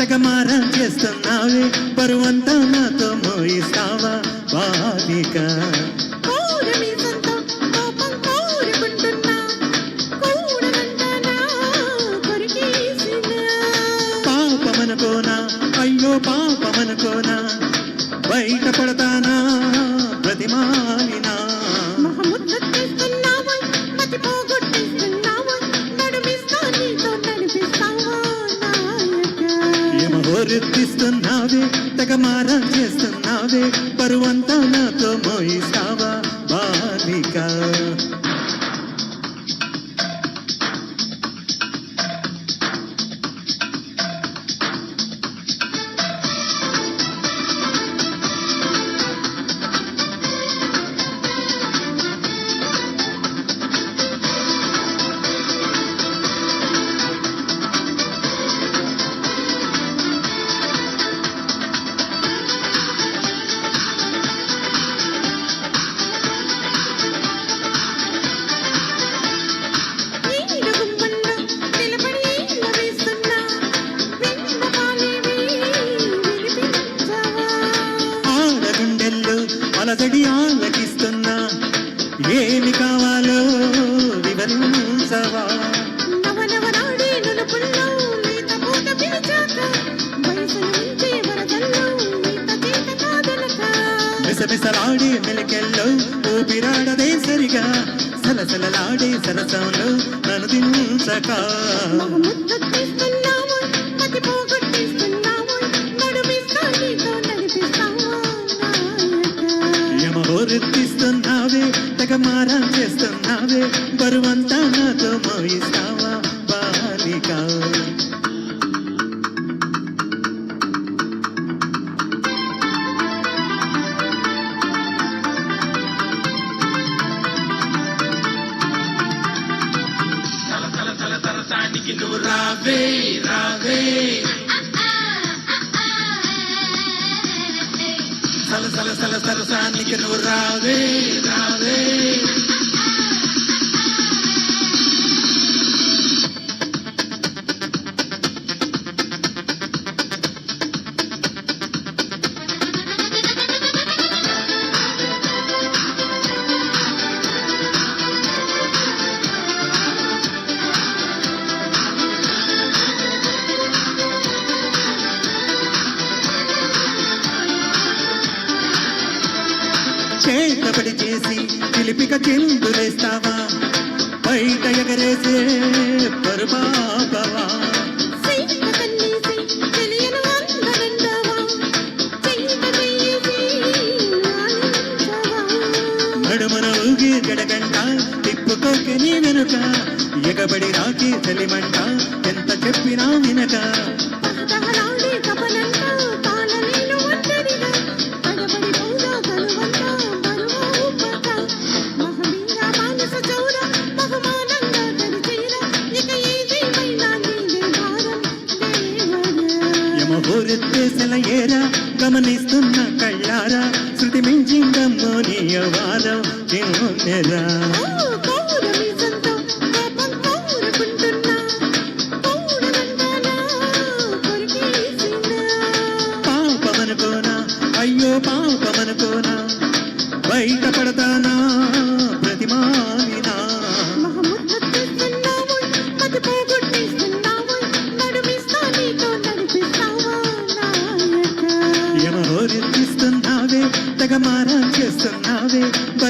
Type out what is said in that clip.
యమహోరెత్తిస్తున్నావే తగమారం చేస్తున్నావే బరువంతా నాతో మోయిస్తావా బాలిక? పాపమనుకోనా అయ్యో పాపమనుకోనా బయట పడతానా ప్రతిమాలినా యమహోరెత్తిస్తున్నావే తగమారం చేస్తున్నావే పరువంతా నాతో మోయిస్తావా? ఏమి కావాలో వివరించవా? మిసమిసలాడే మెలకెల్లో ఊపిరాడదే సరిగా సలసలలాడే సరసంలో నన్ను దించక. మహముద్దొచ్చేస్తున్నావు చేస్తున్నావే పోగొట్టేస్తున్నావు నడిపిస్తా చేస్తున్నావే? బరువంతా నాతో మోయిస్తావా? బాలిక. సల சல சல சல சரசானிக்கு நூறாவே ராவே చేతబడి చేసి చిలిపిక చిందులేస్తావా? బయట ఎగరేసే పరుపాపవా నడుమన ఊగి జడగంట తిప్పుకోక నీ వెనుక ఎగబడి రాకి చలిమంట ఎంత చెప్పినా వినక. దేవరా ఏరా గమనిస్తున్న కళ్ళారా శృతి మించిందమ్మో నీ వారం చిన్నెరా పాపమనుకోనా అయ్యో పాపమనుకోనా బయట పడతానా ప్రతిమాలినా చేస్తున్నావే